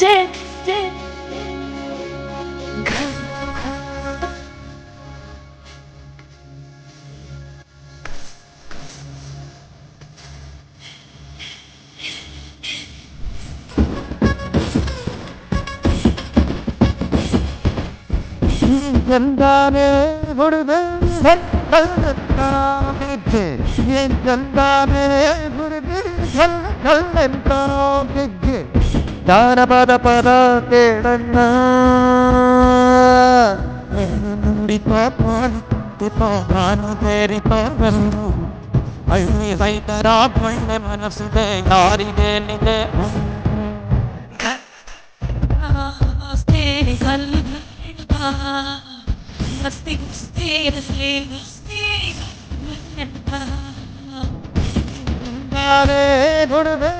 제, 제. 옛날에 부르는 생각났다 옛날에 부르는 생각났다 தாரபத பத கேடன்னா மனசுதே யாரிதே நிதே. மஸ்தி குஸ்தி ரஸ்லி குஸ்தி நட்பா யாரே நுடுவே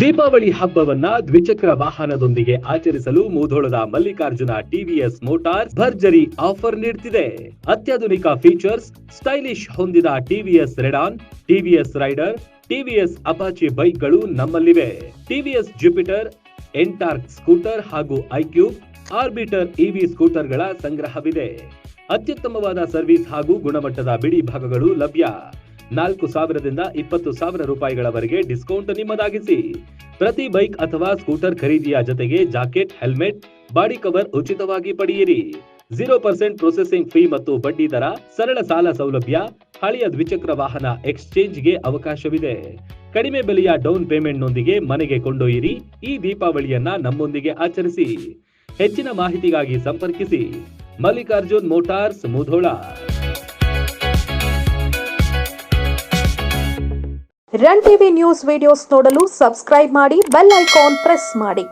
ದೀಪಾವಳಿ ಹಬ್ಬವನ್ನ ದ್ವಿಚಕ್ರ ವಾಹನದೊಂದಿಗೆ ಆಚರಿಸಲು ಮೂಧೋಳದ ಮಲ್ಲಿಕಾರ್ಜುನ ಟಿವಿಎಸ್ ಮೋಟಾರ್ಸ್ ಭರ್ಜರಿ ಆಫರ್ ನೀಡುತ್ತಿದೆ ಅತ್ಯಾಧುನಿಕ ಫೀಚರ್ಸ್, ಸ್ಟೈಲಿಶ್ ಹೊಂದಿದ TVS Radeon, TVS Raider, TVS Apache ಬೈಕ್ಗಳು ನಮ್ಮಲ್ಲಿವೆ. ಟಿವಿಎಸ್ ಜುಪಿಟರ್ ಎಂಟಾರ್ಕ್ ಸ್ಕೂಟರ್ ಹಾಗೂ ಐಕ್ಯೂಬ್ ಆರ್ಬಿಟರ್ ಇವಿ ಸ್ಕೂಟರ್ಗಳ ಸಂಗ್ರಹವಿದೆ. ಅತ್ಯುತ್ತಮವಾದ ಸರ್ವಿಸ್ ಹಾಗೂ ಗುಣಮಟ್ಟದ ಬಿಡಿ ಭಾಗಗಳು ಲಭ್ಯ. ನಾಲ್ಕು ಸಾವಿರದಿಂದ ಇಪ್ಪತ್ತು ಸಾವಿರ ರೂಪಾಯಿಗಳವರೆಗೆ ಡಿಸ್ಕೌಂಟ್ ನಿಮ್ಮದಾಗಿಸಿ. ಪ್ರತಿ ಬೈಕ್ ಅಥವಾ ಸ್ಕೂಟರ್ ಖರೀದಿಯ ಜೊತೆಗೆ ಜಾಕೆಟ್ ಹೆಲ್ಮೆಟ್ ಬಾಡಿ ಕವರ್ ಉಚಿತವಾಗಿ ಪಡೆಯಿರಿ. ಜೀರೋ ಪರ್ಸೆಂಟ್ ಪ್ರೊಸೆಸಿಂಗ್ ಫೀ ಮತ್ತು ಬಡ್ಡಿ ದರ, ಸರಳ ಸಾಲ ಸೌಲಭ್ಯ, ಹಳೆಯ ದ್ವಿಚಕ್ರ ವಾಹನ ಎಕ್ಸ್ಚೇಂಜ್ಗೆ ಅವಕಾಶವಿದೆ. ಕಡಿಮೆ ಬೆಲೆಯ ಡೌನ್ ಪೇಮೆಂಟ್ನೊಂದಿಗೆ ಮನೆಗೆ ಕೊಂಡೊಯ್ಯಿರಿ. ಈ ದೀಪಾವಳಿಯನ್ನ ನಮ್ಮೊಂದಿಗೆ ಆಚರಿಸಿ. ಹೆಚ್ಚಿನ ಮಾಹಿತಿಗಾಗಿ ಸಂಪರ್ಕಿಸಿ. Mallikarjun motors, Mudhol. Run TV news videos ನೋಡಲು ಸಬ್ಸ್ಕ್ರೈಬ್ ಮಾಡಿ, ಬೆಲ್ ಐಕಾನ್ ಪ್ರೆಸ್ ಮಾಡಿ.